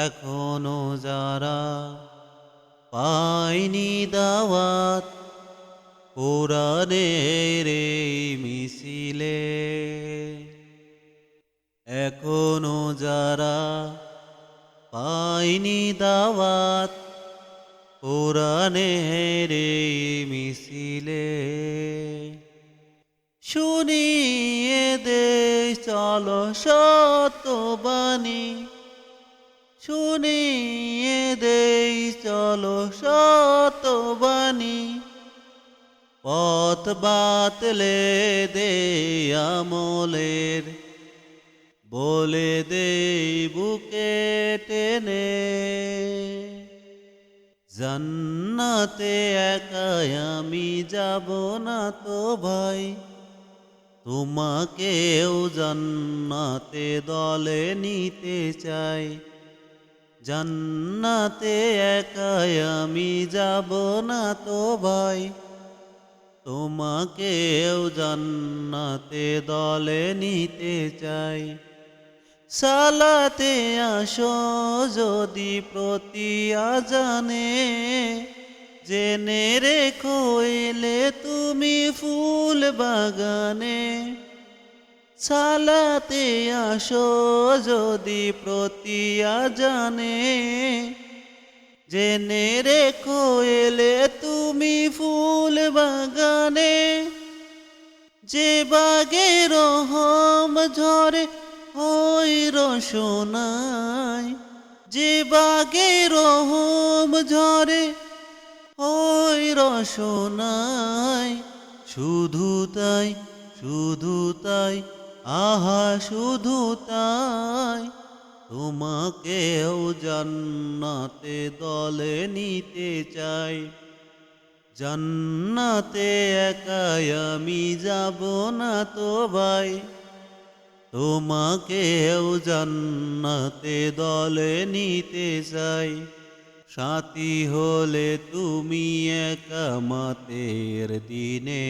এখনও যারা পায়নি দাওয়াত কোরআনের মিছিলে এখনও যারা পায়নি দাওয়াত এই মিছিলে। শুনিয়ে দে, চলো সত্যবাণী। শুনিয়ে দে, চলো সত্যবাণী। পথ বাতলে দে আমলের বলে দে বুকে টেনে, জান্নাতে একাই আমি যাব না তো ভাই। তোমাকেও জান্নাতে দলে নিতে চাই। জান্নাতে একাই আমি যাব না তো ভাই। তোমাকেও জান্নাতে দলে নিতে চাই। সালাতে আসো যদি প্রতি আজানে। জেনে রেখো এলে তুমি ফুল বাগানে। সালাতে আসো যদি প্রতি আজানে। জেনে রেখো এলে তুমি ফুল বাগানে। যে বাগে রহম ঝরে রসনায় যে বাগে রহম ঝরে, ওই রসনায় শুধু তাই শুধু তাই, আহা শুধু তাই। তোমাকেও জান্নাতে দলে নিতে চাই। জান্নাতে একাই আমি যাব না তো ভাই। তোমাকেও জান্নাতে দলে নিতে চাই। সাথী হলে তুমি একামাতের দিনে।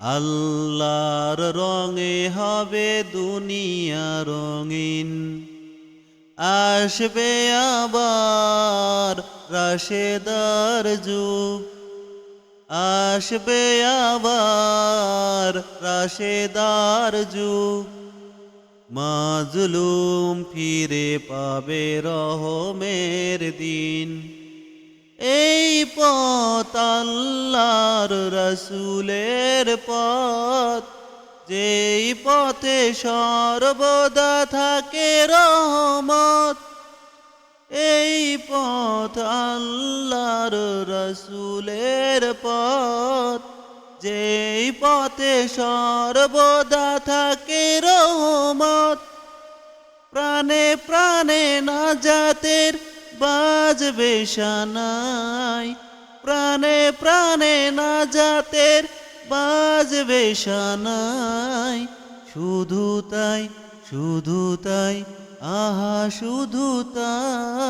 আল্লাহর রঙে হবে দুনিয়া রঙিন। আসবে আবার রাশেদার যুগ। আসবে আবার রাশেদার যুগ মাজলুম ফিরে পাবে রহমের দিন। এই পথ আল্লাহর রসুলের পথ। যেই পথে সর্বদা থাকে রহমত। এই পথ আল্লাহর রসুলের পথ, যেই পথে সর্বদা থাকে রহমত। প্রাণে প্রাণে না জাতের বাজবে সানাই প্রাণে প্রাণে না জাতের বাজবে সানাই শুধু তাই শুধু তাই, আহা, শুধু তাই।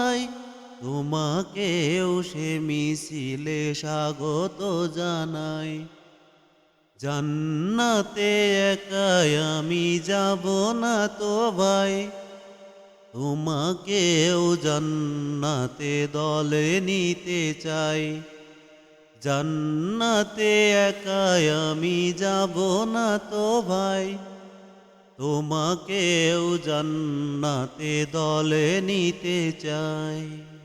তোমাকেও সে মিছিলে স্বাগত জানাই। জান্নাতে একাই আমি যাব না তো ভাই। তোমাকেও জান্নাতে দলে নিতে চাই। জান্নাতে একাই আমি যাব না তো ভাই। তোমাকেও জান্নাতে দলে নিতে চাই।